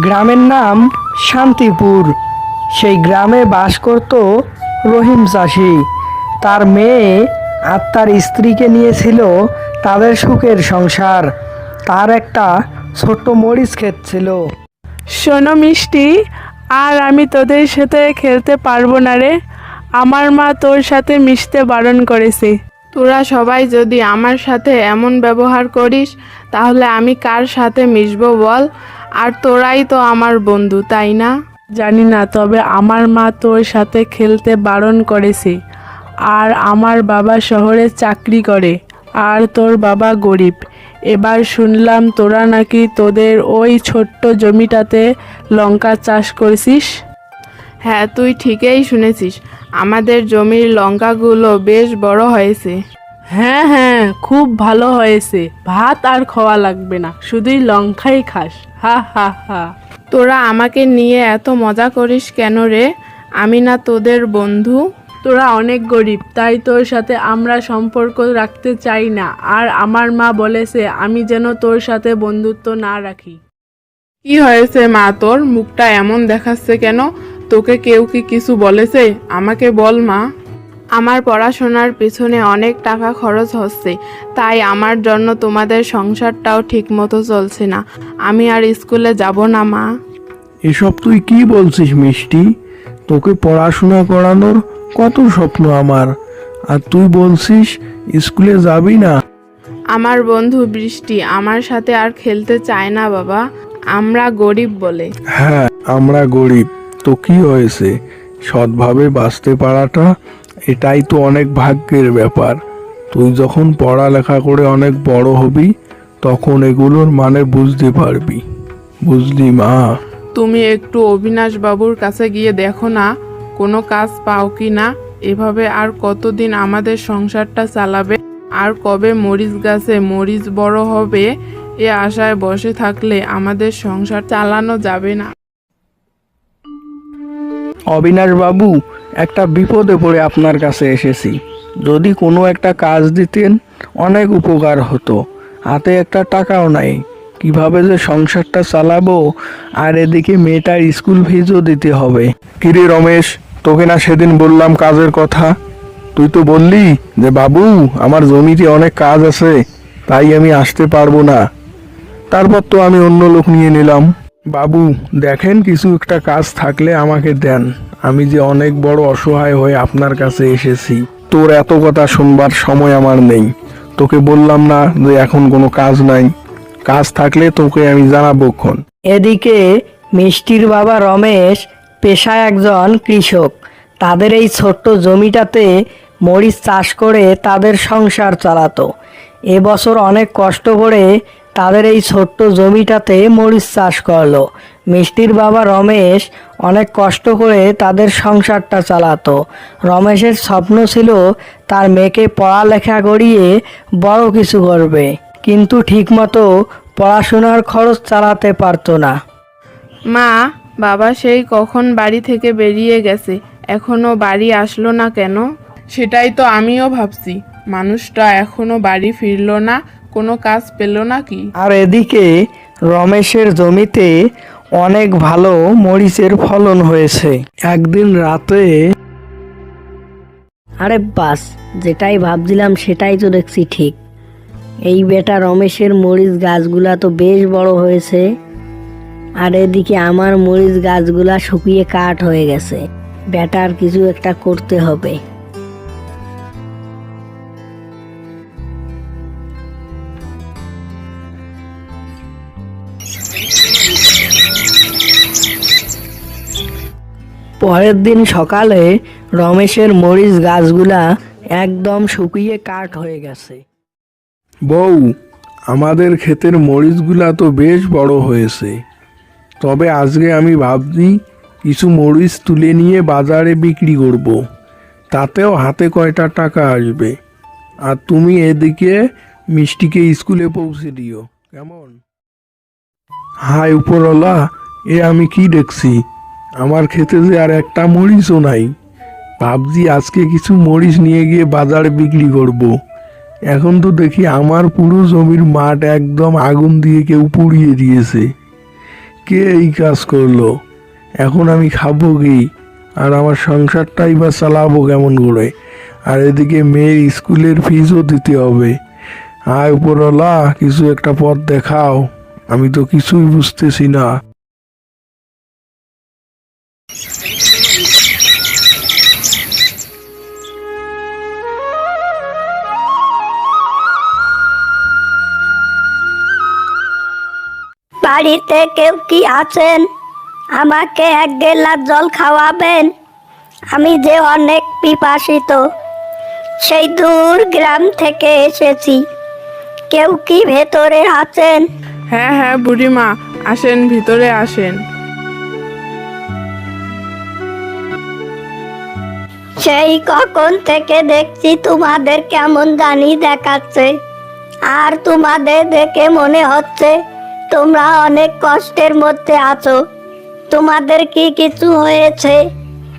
গ্রামের নাম শান্তিপুর। সেই গ্রামে বাস করত রহিম চাষি। তার মেয়ে আর তার স্ত্রীকে নিয়েছিল তাদের সুখের সংসার। তার একটা ছোট্ট মরিচ ক্ষেত ছিল। শোনো মিষ্টি, আর আমি তোদের সাথে খেলতে পারব না রে। আমার মা তোর সাথে মিশতে বারণ করেছে। তোরা সবাই যদি আমার সাথে এমন ব্যবহার করিস, তাহলে আমি কার সাথে মিশবো বল? আর তোরাই তো আমার বন্ধু তাই না? জানি না তবে আমার মা তোর সাথে খেলতে বারণ করেছে। আর আমার বাবা শহরে চাকরি করে আর তোর বাবা গরিব। এবার শুনলাম তোরা নাকি তোদের ওই ছোট্ট জমিটাতে লঙ্কা চাষ করেছিস? হ্যাঁ তুই ঠিকই শুনেছিস। আমাদের জমির লঙ্কাগুলো বেশ বড় হয়েছে। হ্যাঁ হ্যাঁ খুব ভালো হয়েছে। ভাত আর খাওয়া লাগবে না শুধুই লঙ্কাই খাস। হা হা হা। তোরা আমাকে নিয়ে এত মজা করিস কেন রে? আমি না তোদের বন্ধু। তোরা অনেক গরিব তাই তোর সাথে আমরা সম্পর্ক রাখতে চাই না। আর আমার মা বলেছে আমি যেন তোর সাথে বন্ধুত্ব না রাখি। কি হয়েছে মা তোর মুখটা এমন দেখাচ্ছে কেন? তোকে কেউ কি কিছু বলেছে? আমাকে বল মা। আমার পড়াশোনার পিছনে অনেক টাকা খরচ হচ্ছে তাই আমার জন্য তোমাদের সংসারটাও ঠিক মতো চলছে না। আমি আর স্কুলে যাব না মা। এসব তুই কি বলছিস মিষ্টি? তোকে পড়াশোনা করানোর কত স্বপ্ন আমার আর তুই বলছিস স্কুলে যাবি না? আমার বন্ধু বৃষ্টি আমার সাথে আর খেলতে চায় না বাবা। আমরা গরিব বলে। হ্যাঁ আমরা গরিব। তো কি হয়েছে? সৎভাবে বাঁচতে পারাটা এটাই তো অনেক ভাগ্যের ব্যাপার। তুই যখন পড়ালেখা করে অনেক বড় হবি, তখন এগুলোর মানে বুঝতে পারবি। বুঝলি মা? তুমি একটু অবিনাশ বাবুর কাছে গিয়ে দেখো না, কোনো কাজ পাও কি না, এভাবে আর কতদিন আমাদের সংসারটা চালাবে, আর কবে মরিচ গাছে মরিচ বড় হবে, এ আশায় বসে থাকলে আমাদের সংসার চালানো যাবে না। অবিনাশ বাবু একটা বিপদে পড়ে আপনার কাছে এসেছি। যদি কোনো একটা কাজ দিতেন, অনেক উপকার হতো। হাতে একটা টাকাও নাই। কীভাবে যে সংসারটা চালাবো, আর এদিকে মেয়েটার স্কুল ফিজও দিতে হবে। কিরে রমেশ, তোকে না সেদিন বললাম কাজের কথা? তুই তো বললি যে, বাবু, আমার জমিতে অনেক কাজ আছে, তাই আমি আসতে পারব না। তারপর তো আমি অন্য লোক নিয়ে নিলাম। বাবু, দেখেন কিছু একটা কাজ থাকলে আমাকে দেন। আমি যে অনেক বড় অসহায় হয়ে আপনার কাছে এসেছি। তোর এত কথা শুনবার সময় আমার নেই। তোকে বললাম না যে এখন কোনো কাজ নাই। কাজ থাকলে তোকে আমি জানাব ক্ষণ এদিকে মিষ্টির বাবা রমেশ পেশায় একজন কৃষক। তাদের এই ছোট্ট জমিটাতে মরিচ চাষ করে তাদের সংসার চালাতো। এবছর অনেক কষ্ট করে তাদের এই ছোট্ট জমিটাতে মরিচ চাষ করল। মিষ্টির বাবা রমেশ অনেক কষ্ট করে তাদের সংসারটা চালাতো। রমেশের স্বপ্ন ছিল তার মেয়েকে পড়ালেখা করিয়ে বড় কিছু করবে কিন্তু ঠিকমতো পড়াশোনার খরচ চালাতে পারতো না। মা বাবা সেই কখন বাড়ি থেকে বেরিয়ে গেছে এখনও বাড়ি আসলো না কেন? সেটাই তো আমিও ভাবছি। মানুষটা এখনও বাড়ি ফিরলো না কোনো কাজ পেল না কি আর এদিকে রমেশের জমিতে অনেক ভালো মরিচের ফলন হয়েছে। একদিন রাতে আরে বাস যেটাই ভাবছিলাম সেটাই তো দেখছি ঠিক। এই বেটা রমেশের মরিচ গাছগুলা তো বেশ বড় হয়েছে। আর এদিকে আমার মরিচ গাছগুলা শুকিয়ে কাঠ হয়ে গেছে। বেটার কিছু একটা করতে হবে। পরের দিন সকালে রমেশের মরিচ গাছগুলা একদম শুকিয়ে কাঠ হয়ে গেছে। বউ, আমাদের ক্ষেতের মরিচগুলা তো বেশ বড় হয়েছে। তবে আজকে আমি ভাবছি কিছু মরিচ তুলে নিয়ে বাজারে বিক্রি করব। তাতেও হাতে কয়টা টাকা আসবে। আর তুমি এদিকে মিষ্টিকে স্কুলে পৌঁছে দিও। কেমন? হাই উপরওয়ালা, এ আমি কি দেখছি? আমার খেতে যে আর একটা মরিচও নাই। ভাবছি আজকে কিছু মরিচ নিয়ে গিয়ে বাজারে বিক্রি করব। এখন তো দেখি আমার পুরো জমির মাঠ একদম আগুন দিয়ে কেউ পুড়িয়ে দিয়েছে। কে এই কাজ করল? এখন আমি খাব কি? আর আমার সংসারটাই বা চালাবো কেমন করে? আর এদিকে মেয়ের স্কুলের ফিজও দিতে হবে। আয় উপরওয়ালা, কিছু একটা পথ দেখাও। আমি তো কিছুই বুঝতেছি না। বাড়িতে কেউ কি আছেন? আমাকে এক গেলাস জল খাওয়াবেন। আমি যে অনেক পিপাসিত, সেই দূর গ্রাম থেকে এসেছি। কেউ কি ভেতরে আছেন? হ্যাঁ হ্যাঁ বুড়িমা, আসেন, ভিতরে আসেন। সেই কখন থেকে দেখছি তোমাদের কেমন জানি দেখাচ্ছে। আর তোমাদের দেখে মনে হচ্ছে তোমরা অনেক কষ্টের মধ্যে আছো। তোমাদের কি কিছু হয়েছে?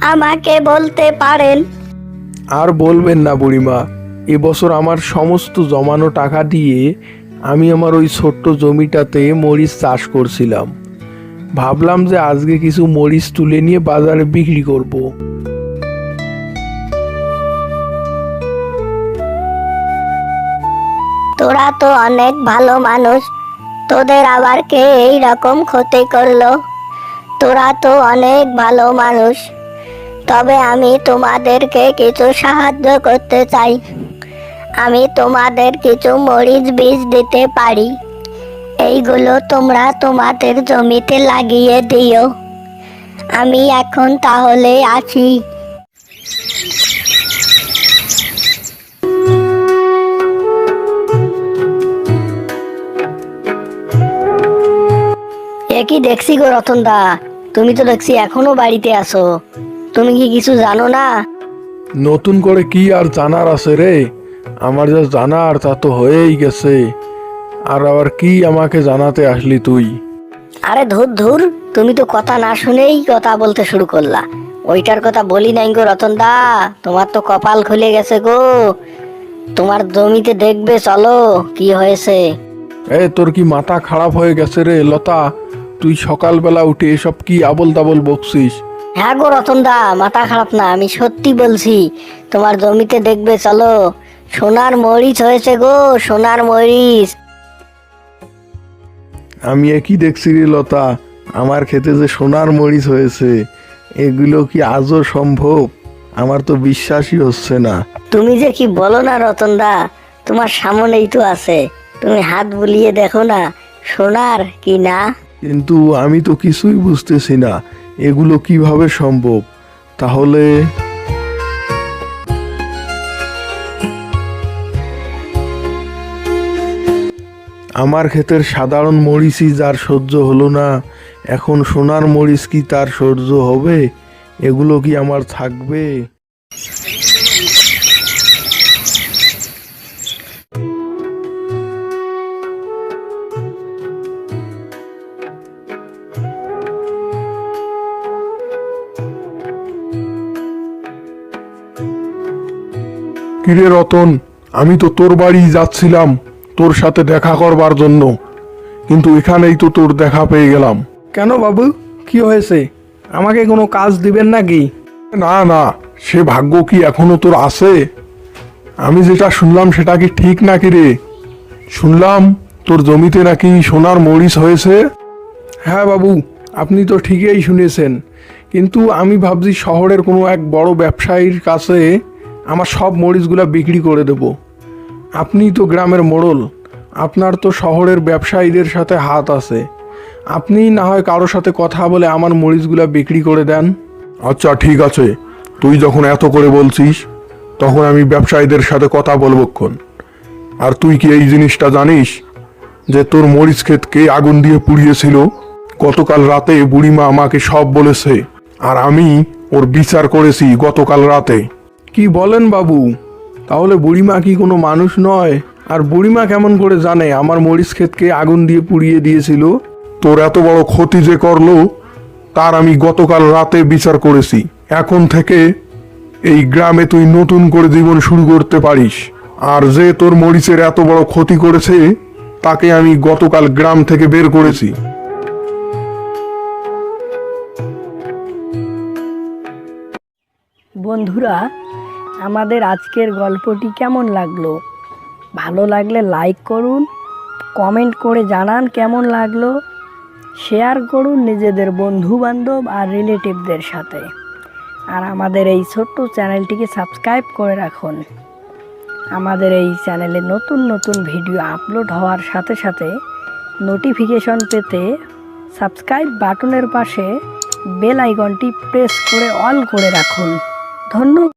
আমাকে বলতে পারেন? আর বলবেন না বুড়িমা এবছর আমার সমস্ত জমানো টাকা দিয়ে আমি আমার ওই ছোট্ট জমিটাতে মরিচ চাষ করছিলাম। ভাবলাম যে আজকে কিছু মরিচ তুলে নিয়ে বাজারে বিক্রি করব। তোরা তো অনেক ভালো মানুষ। তোদের আবার কে এই রকম ক্ষতি করল? তোরা তো অনেক ভালো মানুষ। তবে আমি তোমাদেরকে কিছু সাহায্য করতে চাই। আমি তোমাদের কিছু মরিচ বীজ দিতে পারি। এইগুলো তোমরা তোমাদের জমিতে লাগিয়ে দিও। আমি এখন তাহলে আসি এ কি দেখছি গো রতন দা? তুমি তো দেখছি এখনও বাড়িতে আসো তুমি কি কিছু জানো না? নতুন করে কি আর জানার আছে রে? আমার যা জানার তা তো হয়েই গেছে। আর আবার কি আমাকে জানাতে আসলি তুই? আরে ধুর ধুর তুমি তো কথা না শুনেই কথা বলতে শুরু করলা। ওইটার কথা বলি নাই গো রতন দা। তোমার তো কপাল খুলে গেছে গো। তোমার জমিতে দেখবে চলো কি হয়েছে। এ তোর কি মাথা খারাপ হয়ে গেছে রে লতা? তুই সকালবেলা উঠে এসব কি আবল তাবল বকছিস? হ্যাঁ গো রতন দা মাথা খারাপ না আমি সত্যি বলছি। তোমার জমিতে দেখবে চলো। সোনার মরিচ হয়েছে গো সোনার মরিচ। আমি একই দেখছি রে লতা? আমার খেতে যে সোনার মরিচ হয়েছে এগুলো কি আজও সম্ভব? আমার তো বিশ্বাসই হচ্ছে না। তুমি যে কি বলো না রতন দা তোমার সামনেই তো আছে। তুমি হাত বুলিয়ে দেখো না সোনার কি না? কিন্তু আমি তো কিছুই বুঝতেছি না, এগুলো কীভাবে সম্ভব? তাহলে আমার ক্ষেতের সাধারণ মরিচই যার সহ্য হলো না, এখন সোনার মরিচ কি তার সহ্য হবে? এগুলো কি আমার থাকবে? কিরে রতন আমি তো তোর বাড়ি যাচ্ছিলাম তোর সাথে দেখা করবার জন্য। কিন্তু এখানেই তো তোর দেখা পেয়ে গেলাম। কেন বাবু? কি হয়েছে? আমাকে কোনো কাজ দিবেন নাকি? না না সে ভাগ্য কি এখনও তোর আছে? আমি যেটা শুনলাম সেটা কি ঠিক নাকি রে? শুনলাম তোর জমিতে নাকি সোনার মরিচ হয়েছে? হ্যাঁ বাবু আপনি তো ঠিকই শুনেছেন। কিন্তু আমি ভাবছি শহরের কোনো এক বড় ব্যবসায়ীর কাছে আমার সব মরিচগুলা বিক্রি করে দেব। আপনি তো গ্রামের মোড়ল, আপনার তো শহরের ব্যবসায়ীদের সাথে হাত আছে। আপনি না হয় কারোর সাথে কথা বলে আমার মরিচগুলা বিক্রি করে দেন? আচ্ছা ঠিক আছে। তুই যখন এত করে বলছিস, তখন আমি ব্যবসায়ীদের সাথে কথা বলবক্ষণ আর তুই কি এই জিনিসটা জানিস যে তোর মরিচ ক্ষেত কে আগুন দিয়ে পুড়িয়েছিল? গতকাল রাতে বুড়িমা আমাকে সব বলেছে। আর আমি ওর বিচার করেছি গতকাল রাতে। কি বলেন বাবু? তাহলে বুড়িমা কি কোনো মানুষ নয়? আর বুড়িমা কেমন করে জানে আমার মরিচ ক্ষেতকে আগুন দিয়ে পুড়িয়ে দিয়েছিল? তোর এত বড় ক্ষতি যে করল তার আমি গতকাল রাতে বিচার করেছি। এখন থেকে এই গ্রামে তুই নতুন করে জীবন শুরু করতে পারিস। আর যে তোর মরিচের এত বড় ক্ষতি করেছে তাকে আমি গতকাল গ্রাম থেকে বের করেছি। বন্ধুরা আমাদের আজকের গল্পটি কেমন লাগল? ভালো লাগলে লাইক করুন কমেন্ট করে জানান কেমন লাগল শেয়ার করুন নিজেদের বন্ধু বান্ধব আর রিলেটিভদের সাথে, আর আমাদের এই ছোট্ট চ্যানেলটিকে সাবস্ক্রাইব করে রাখুন। আমাদের এই চ্যানেলে নতুন নতুন ভিডিও আপলোড হওয়ার সাথে সাথে নোটিফিকেশন পেতে সাবস্ক্রাইব বাটনের পাশে বেল আইকনটি প্রেস করে অল করে রাখুন। ধন্যবাদ।